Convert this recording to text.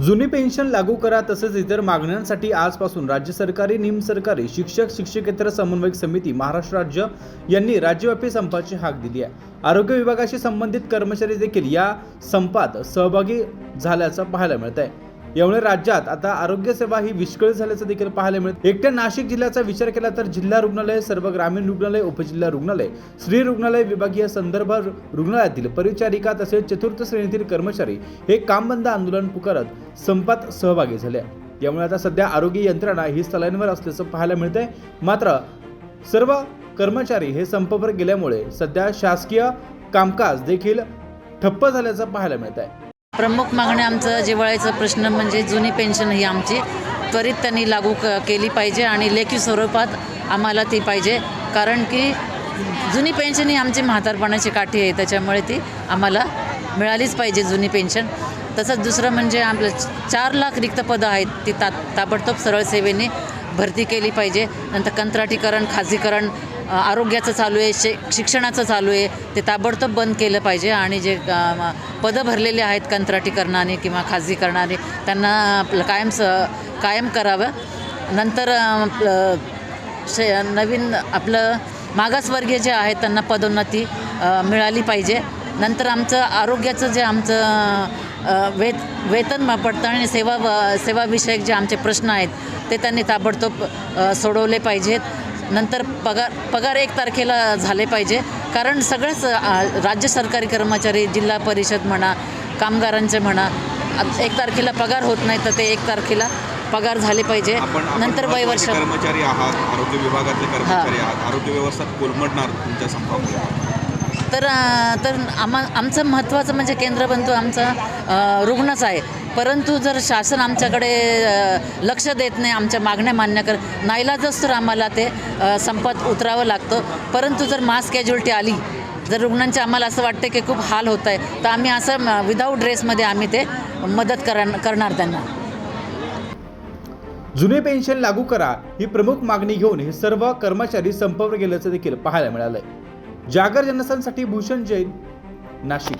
जुनी पेन्शन लागू करा तसेच इतर मागण्यांसाठी आजपासून राज्य सरकारी निमसरकारी शिक्षक शिक्षकेतर समन्वयक समिती महाराष्ट्र राज्य यांनी राज्यव्यापी संपाची हाक दिली आहे. आरोग्य विभागाशी संबंधित कर्मचारी देखील या संपात सहभागी झाल्याचं पाहायला मिळत आहे यामुळे राज्यात आता आरोग्य सेवा ही विस्कळीत झाल्याचं देखील पाहायला मिळत. एकट्या नाशिक जिल्ह्याचा विचार केला तर जिल्हा रुग्णालय सर्व ग्रामीण रुग्णालय उपजिल्हा रुग्णालय स्त्री रुग्णालय विभागीय संदर्भ रुग्णालयातील परिचारिका तसेच चतुर्थ श्रेणीतील कर्मचारी हे काम बंद आंदोलन पुकारत संपात सहभागी झाले. यामुळे आता सध्या आरोग्य यंत्रणा ही स्थलांवर असल्याचं पाहायला मिळते मात्र सर्व कर्मचारी हे संपावर गेल्यामुळे सध्या शासकीय कामकाज देखील ठप्प झाल्याचं पाहायला मिळत आहे प्रमुख मागणी आमचं जिव्हाळ्याचा प्रश्न म्हणजे जुनी पेन्शन ही आमची. त्वरित त्यांनी लागू क केली पाहिजे आणि लेखी स्वरूपात आम्हाला ती पाहिजे. कारण की जुनी पेन्शन ही आमची म्हातारपणाची काठी आहे त्याच्यामुळे ती आम्हाला मिळालीच पाहिजे जुनी पेन्शन. तसंच दुसरं म्हणजे आपलं चार लाख रिक्त पदं आहेत ती ता ताबडतोब सरळ सेवेने भरती केली पाहिजे. नंतर कंत्राटीकरण खाजगीकरण आरोग्याचं चालू आहे शे शिक्षणाचं चालू आहे. ते ताबडतोब बंद केलं पाहिजे आणि जे पदं भरलेले आहेत कंत्राटीकरणाने किंवा खाजगीकरणाने त्यांना आपलं कायम स कायम करावं. नंतर आपलं शे नवीन आपलं मागासवर्गीय जे आहेत त्यांना पदोन्नती मिळाली पाहिजे. नंतर आमचं आरोग्याचं जे आमचं वेत वेतन पडताळणी सेवा सेवाविषयक जे आमचे प्रश्न आहेत ते त्यांनी ताबडतोब सोडवले पाहिजेत. नंतर पगार पगार एक तारखेला झाले पाहिजे. कारण सगळेच राज्य सरकारी कर्मचारी जिल्हा परिषद म्हणा कामगारांचे म्हणा एक तारखेला पगार होत नाही तर ते एक तारखेला पगार झाले पाहिजे. नंतर वयवर्ष कर्मचारी आहात आरोग्य विभागातले कर्मचारी आहात. आरोग्य व्यवस्था कोलमडणार तुमच्या संपामुळे तर तर आम्हा आमचं महत्त्वाचं म्हणजे केंद्र बनतो आमचा रुग्णच आहे. परंतु जर शासन आमच्याकडे लक्ष देत नाही आमच्या मागण्या मान्य कर नाईलाजच तर आम्हाला ते संपत संपात उतरावं लागतं. परंतु जर मास कॅज्युअलिटी आली जर रुग्णांचे आम्हाला असं वाटतं की खूप हाल होत आहे तर आम्ही असं विदाऊट ड्रेसमध्ये आम्ही ते मदत करा करणार त्यांना. जुने पेन्शन लागू करा ही प्रमुख मागणी घेऊन हे सर्व कर्मचारी संपावर गेल्याचं देखील पाहायला मिळालंय. जागर जनस्थानसाठी भूषण जैन नाशिक.